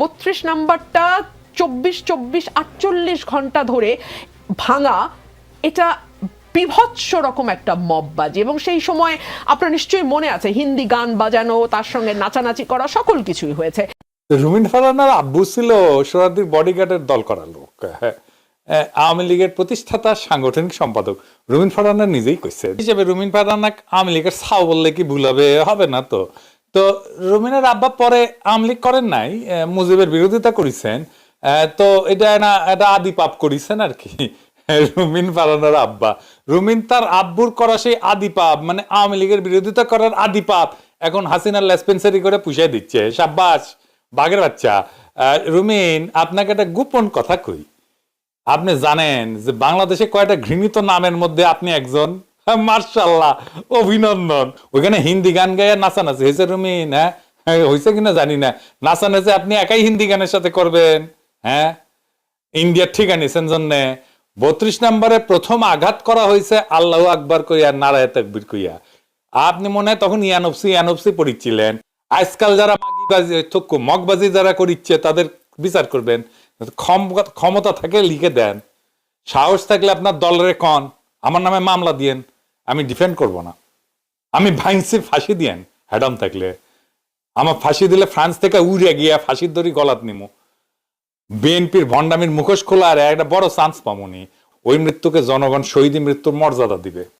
বত্রিশ নাম্বারটা চব্বিশ চব্বিশ, আটচল্লিশ ঘণ্টা ধরে ভাঙা, এটা বিভৎস রকম একটা মববাজি এবং সেই সময় আপনার নিশ্চয়ই মনে আছে, হিন্দি গান বাজানো, তার সঙ্গে নাচানাচি করা, সকল কিছুই হয়েছে। রুমিন ফারানার আব্বু ছিল সোরাদির বডিগার্ডের দল করা লোক হ্যাঁ। আওয়ামী লীগের প্রতিষ্ঠাতা, সাংগঠনিক সম্পাদক। রুমিন ফারানা নিজেই কইছে হিসেবে রুমিন ফারানা আওয়ামী লীগের ছাও বললে কি ভুল হবে? হবে না তো। তো রুমিনের আব্বা পরে আওয়ামী লীগ করেন নাই মুজিবের বিরোধিতা করেছেন তো এটা না, এটা আদি পাপ করেছেন আর কি রুমিন ফারানার আব্বা। রুমিন তার আব্বুর করা সেই আদি পাপ মানে আওয়ামী লীগের বিরোধিতা করার আদি পাপ এখন হাসিনার লেসপেন্সারি করে পুষাই দিচ্ছে। সাব্বাস, বাঘের বাচ্চা। রুমিন, আপনাকে একটা গোপন কথা কই। আপনি জানেন যে বাংলাদেশে কয়টা ঘৃণিত নামের মধ্যে আপনি একজন? মার্শাল্লাহ অভিনন্দন। ওইখানে হিন্দি গান গায়ে নাচানাচি। হয়েছে রুমিন হ্যাঁ হ্যাঁ, হয়েছে কিনা জানি না। নাচানাচি আপনি একাই হিন্দি গানের সাথে করবেন হ্যাঁ? ইন্ডিয়ার ঠিক আনিছেন জন্যে বত্রিশ নম্বরে প্রথম আঘাত করা হয়েছে আল্লাহ আকবার কইয়া নারায় তাকবির কইয়া। আপনি মনে হয় তখন ইয়ানফসি ইয়ানফসি পড়িচ্ছিলেন। আজকাল যারা মাগিবাজি থক্কু মগবাজি যারা করিচ্ছে তাদের বিচার করবেন। ক্ষম- ক্ষমতা থাকে লিখে দেন। সাহস থাকলে আপনার দলের কন। আমার নামে মামলা দিয়েন। আমি ডিফেন্ড করব না। আমি ভাইন্সির ফাঁসি দিয়েন হ্যাডাম থাকলে। আমার ফাঁসি দিলে ফ্রান্স থেকে উড়ে গিয়া ফাঁসির দড়ি গলাত নিমু। বিএনপির ভণ্ডামির মুখোশ খোলা আর একটা বড় চান্স পামনি ওই মৃত্যুকে জনগণ, শহীদ মৃত্যুর মর্যাদা দিবে।